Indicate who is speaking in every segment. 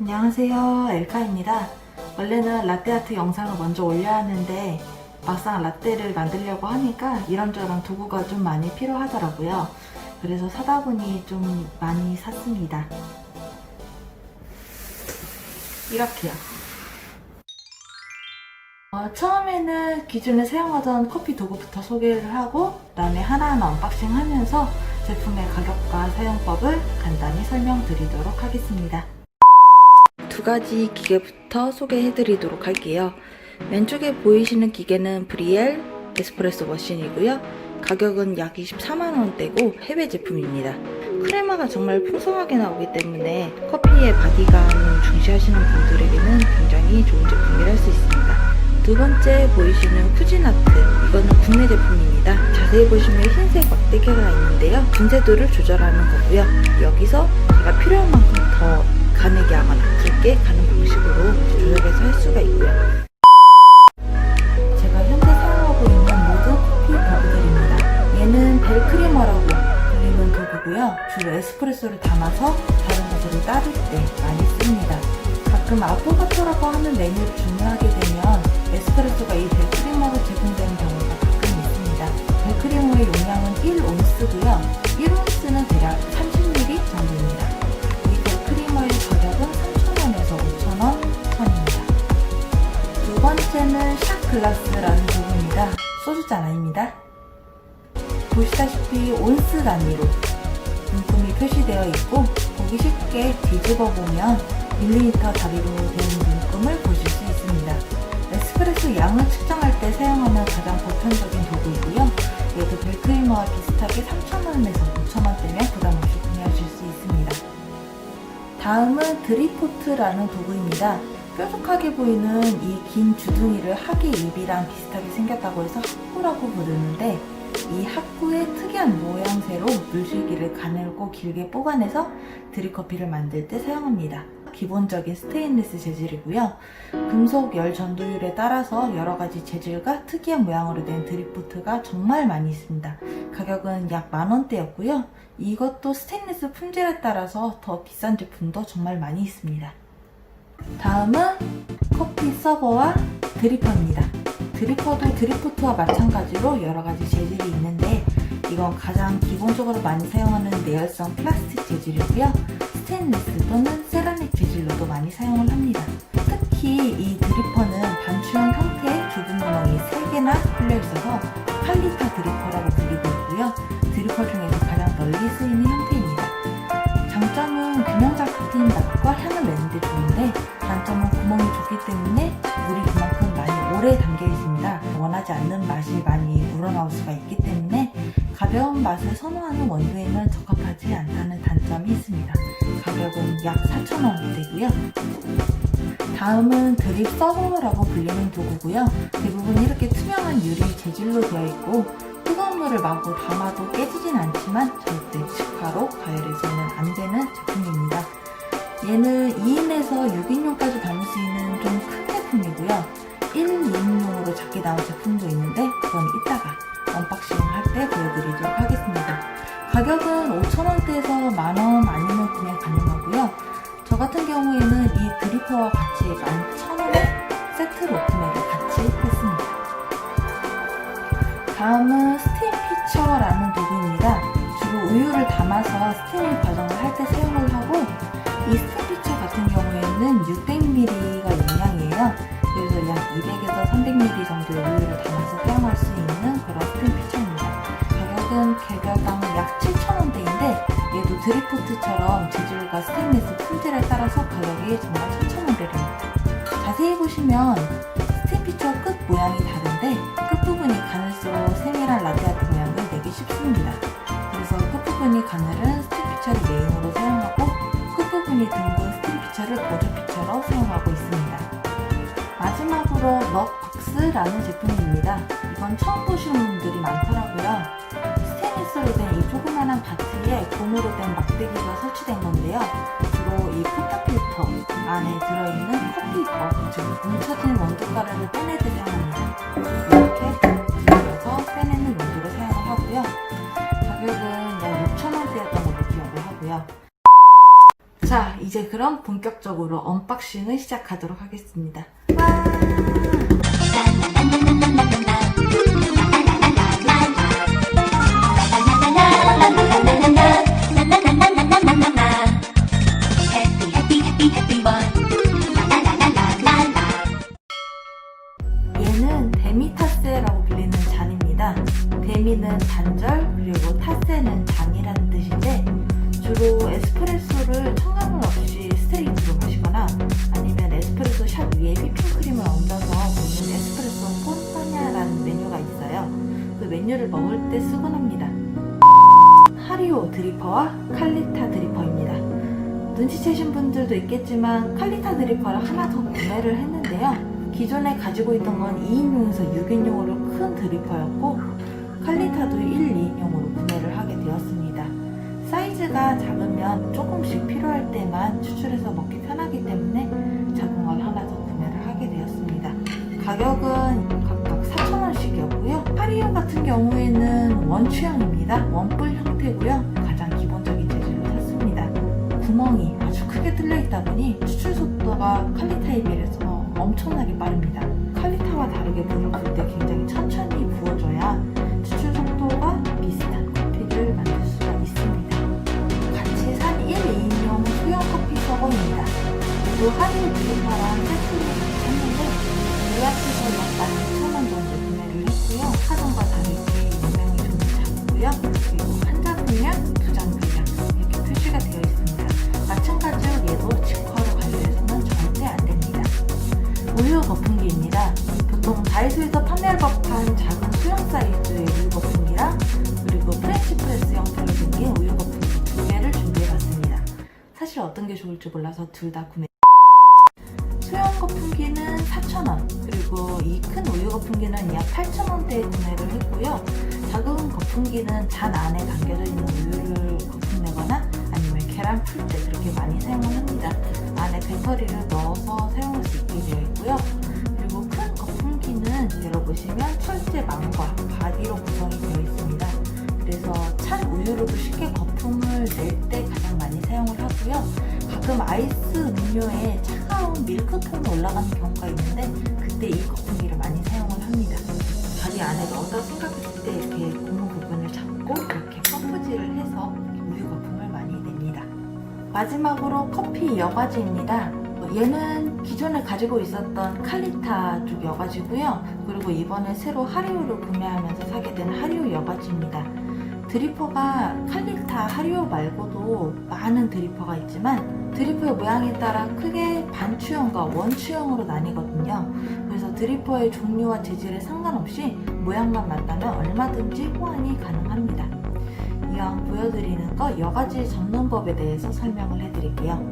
Speaker 1: 안녕하세요. 엘카입니다. 원래는 라떼아트 영상을 먼저 올려야 하는데 막상 라떼를 만들려고 하니까 이런저런 도구가 좀 많이 필요하더라고요. 그래서 사다 보니 좀 많이 샀습니다. 이렇게요. 어, 처음에는 기존에 사용하던 커피 도구부터 소개를 하고 그 다음에 하나하나 언박싱 하면서 제품의 가격과 사용법을 간단히 설명드리도록 하겠습니다 두 가지 기계부터 소개해 드리도록 할게요. 왼쪽에 보이시는 기계는 브리엘 에스프레소 머신이고요. 가격은 약 24만원대고 해외 제품입니다. 크레마가 정말 풍성하게 나오기 때문에 커피의 바디감을 중시하시는 분들에게는 굉장히 좋은 제품이라 할 수 있습니다. 두 번째 보이시는 쿠지나트 이거는 국내 제품입니다. 자세히 보시면 흰색 막대기가 있는데요. 분쇄도를 조절하는 거고요. 여기서 제가 필요한 만큼 더 가늘게 하거나 굵게 가는 방식으로 조절해서 할 수가 있고요. 제가 현재 사용하고 있는 모든 커피 버그들입니다. 얘는 벨크리머라고 불리는 도구고요. 주로 에스프레소를 담아서 다른 것들을 따를 때 보시다시피 온스 단위로 문구이 표시되어 있고 보기 쉽게 뒤집어 보면 밀리리터 다리로 된 문구을 보실 수 있습니다. 에스프레소 양을 측정할 때 사용하는 가장 보편적인 도구이고요. 얘도 벨크리머와 비슷하게 3,000원에서 5,000원대면 부담 없이 구매하실 수 있습니다. 다음은 드리포트라는 도구입니다. 뾰족하게 보이는 이 긴 주둥이를 하계 입이랑 비슷하게 생겼다고 해서 학구라고 부르는데 이 학구의 특이한 모양새로 물줄기를 가늘고 길게 뽑아내서 드립커피를 만들 때 사용합니다. 기본적인 스테인리스 재질이고요. 금속 열 전도율에 따라서 여러 가지 재질과 특이한 모양으로 된 드립포트가 정말 많이 있습니다. 가격은 약 만원대였고요. 이것도 스테인리스 품질에 따라서 더 비싼 제품도 정말 많이 있습니다. 다음은 커피 서버와 드리퍼입니다. 드리퍼도 드리포트와 마찬가지로 여러 가지 재질이 있는데 이건 가장 기본적으로 많이 사용하는 내열성 플라스틱 재질이고요. 스테인리스 또는 세라믹 재질로도 많이 사용을 합니다. 특히 이 드리퍼는 반추형 형태의 좁은 구멍이 3개나 뚫려 있어서 칼리타 드리퍼라고 있 원하지 않는 맛이 많이 우러나올 수가 있기 때문에 가벼운 맛을 선호하는 원두에는 적합하지 않다는 단점이 있습니다. 가격은 약 4,000원대고요. 다음은 드립 서버라고 불리는 도구고요. 대부분 이렇게 투명한 유리 재질로 되어 있고 뜨거운 물을 마구 담아도 깨지진 않지만 절대 직화로 가열해서는 안 되는 제품입니다. 얘는 2인에서 6인용까지 담을 수 있는 좀 큰 제품이고요. 1, 2인용으로 작게 나온 제품도 있는데 그건 이따가 언박싱 할 때 보여드리도록 하겠습니다. 가격은 5,000원대에서 만원 아니면 구매 가능하고요. 저 같은 경우에는 이 드리퍼와 같이 11,000원에 세트로 구매를 같이 했습니다. 다음은 스팀 피처라는 도구입니다. 주로 우유를 담아서 스팀 과정을 가격은 개별당 약 7,000원대인데 얘도 드리포트처럼 재질과 스테인리스 품질에 따라서 가격이 정말 천차만별입니다. 자세히 보시면 스팀 피처 끝 모양이 다른데 끝부분이 가늘수록 세밀한 라떼아트 모양을 내기 쉽습니다. 그래서 끝부분이 가늘은 스팀 피처를 메인으로 사용하고 끝부분이 둥근 스팀 피처를 보조 피처로 사용하고 있습니다. 마지막으로 럭박스라는 제품입니다. 이건 처음 보시는 분들이 많더라고요. 스테인리스로 된 이 조그만한 바트에 고무로 된 막대기가 설치된 건데요. 주로 이 포타필터 안에 들어있는 커피컵, 즉 뭉쳐진 원두가루를 빼내드려 합니다. 이렇게 눌러서 빼내는 용도로 사용을 하고요. 가격은 약 6,000원대였던 걸로 기억을 하고요. 자, 이제 그럼 본격적으로 언박싱을 시작하도록 하겠습니다. 와! 그 메뉴를 먹을 때 쓰곤 합니다. 하리오 드리퍼와 칼리타 드리퍼입니다. 눈치채신 분들도 있겠지만 칼리타 드리퍼를 하나 더 구매를 했는데요. 기존에 가지고 있던 건 2인용에서 6인용으로 큰 드리퍼였고 칼리타도 1, 2인용으로 구매를 하게 되었습니다. 사이즈가 작으면 조금씩 필요할 때만 추출해서 먹기 편하기 때문에 작은 걸 하나 더 구매를 하게 되었습니다. 가격은 경우에는 원추형입니다. 원뿔 형태고요. 가장 기본적인 재질로 샀습니다. 구멍이 아주 크게 뚫려 있다 보니 추출 속도가 칼리타에 비해서 엄청나게 빠릅니다. 칼리타와 다르게 물을 부을 때 굉장히 천 몰라서 둘 다 구매. 소형 거품기는 4,000원, 그리고 이 큰 우유 거품기는 약 8,000원대에 구매를 했고요. 작은 거품기는 잔 안에 담겨져 있는 우유를 거품내거나 아니면 계란 풀 때 그렇게 많이 사용을 합니다. 안에 배터리를 넣어서 사용할 수 있게 되어 있고요. 그리고 큰 거품기는 열어보시면 철제 망과 바디로 구성이 되어 있습니다. 그래서 찬 우유로도 쉽게 거품을 낼 때 가장 많이 사용을 하고요. 가끔 아이스 음료에 차가운 밀크통이 올라가는 경우가 있는데 그때 이 거품기를 많이 사용을 합니다. 바디 안에 넣었다 생각했을 때 이렇게 고무 부분을 잡고 이렇게 퍼프질을 해서 우유 거품을 많이 냅니다. 마지막으로 커피 여과지입니다. 얘는 기존에 가지고 있었던 칼리타 쪽 여과지고요. 그리고 이번에 새로 하리오를 구매하면서 사게 된 하리오 여과지입니다. 드리퍼가 칼리타 하리오 말고도 많은 드리퍼가 있지만 드리퍼의 모양에 따라 크게 반추형과 원추형으로 나뉘거든요. 그래서 드리퍼의 종류와 재질에 상관없이 모양만 맞다면 얼마든지 호환이 가능합니다. 이왕 보여드리는 거 여가지 접는 법에 대해서 설명을 해드릴게요.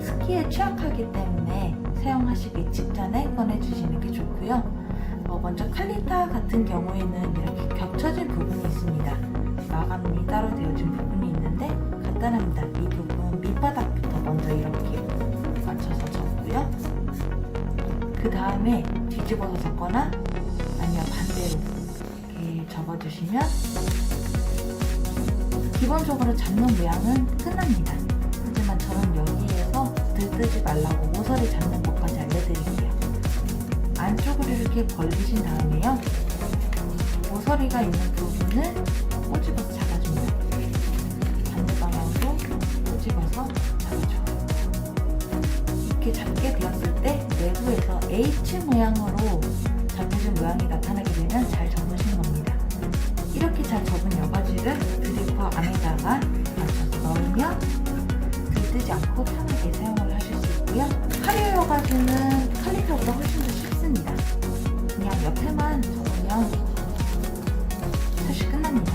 Speaker 1: 스키에 취약하기 때문에 사용하시기 직전에 꺼내주시는 게 좋고요. 어, 먼저 칼리타 같은 경우에는 이렇게 겹쳐진 부분이 있습니다. 그 다음에 뒤집어서 접거나 아니면 반대로 이렇게 접어주시면 기본적으로 잡는 모양은 끝납니다. 하지만 저는 여기에서 들뜨지 말라고 모서리 잡는 것까지 알려드릴게요. 안쪽으로 이렇게 벌리신 다음에요. 모서리가 있는 부분을 꼬집어서 잡아줍니다. 반대 방향도 꼬집어서 잡아줘요. 이렇게 잡게 되었을 때 내부에서 H 모양으로 잡혀진 모양이 나타나게 되면 잘 접으신 겁니다. 이렇게 잘 접은 여과지를 드리퍼 안에다가 맞춰서 넣으면 들뜨지 않고 편하게 사용을 하실 수 있고요. 카리오 여과지는 칼리타보다 훨씬 더 쉽습니다. 그냥 옆에만 접으면 사실 끝납니다.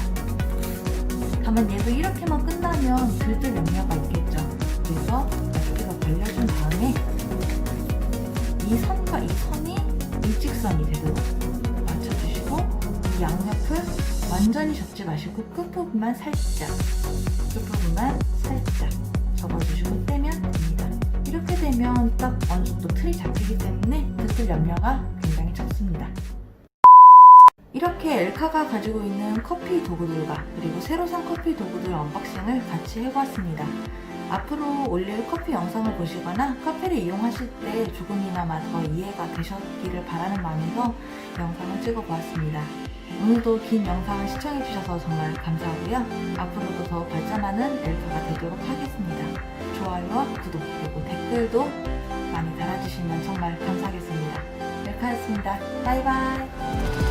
Speaker 1: 다만 얘도 이렇게만 끝나면 들뜰 염려가 있겠죠. 그래서 일직선이 되도록 맞춰주시고 이 양옆을 완전히 접지 마시고 끝부분만 살짝 끝부분만 살짝 접어주시고 떼면 됩니다. 이렇게 되면 딱 어느 정도 틀이 잡히기 때문에 들뜰 염려가 굉장히 적습니다. 이렇게 엘카가 가지고 있는 커피 도구들과 그리고 새로 산 커피 도구들 언박싱을 같이 해봤습니다. 앞으로 올릴 커피 영상을 보시거나 커피를 이용하실 때 조금이나마 더 이해가 되셨기를 바라는 마음에서 영상을 찍어 보았습니다. 오늘도 긴 영상을 시청해주셔서 정말 감사하고요. 앞으로도 더 발전하는 엘프가 되도록 하겠습니다. 좋아요와 구독 그리고 댓글도 많이 달아주시면 정말 감사하겠습니다. 엘카였습니다. 바이바이.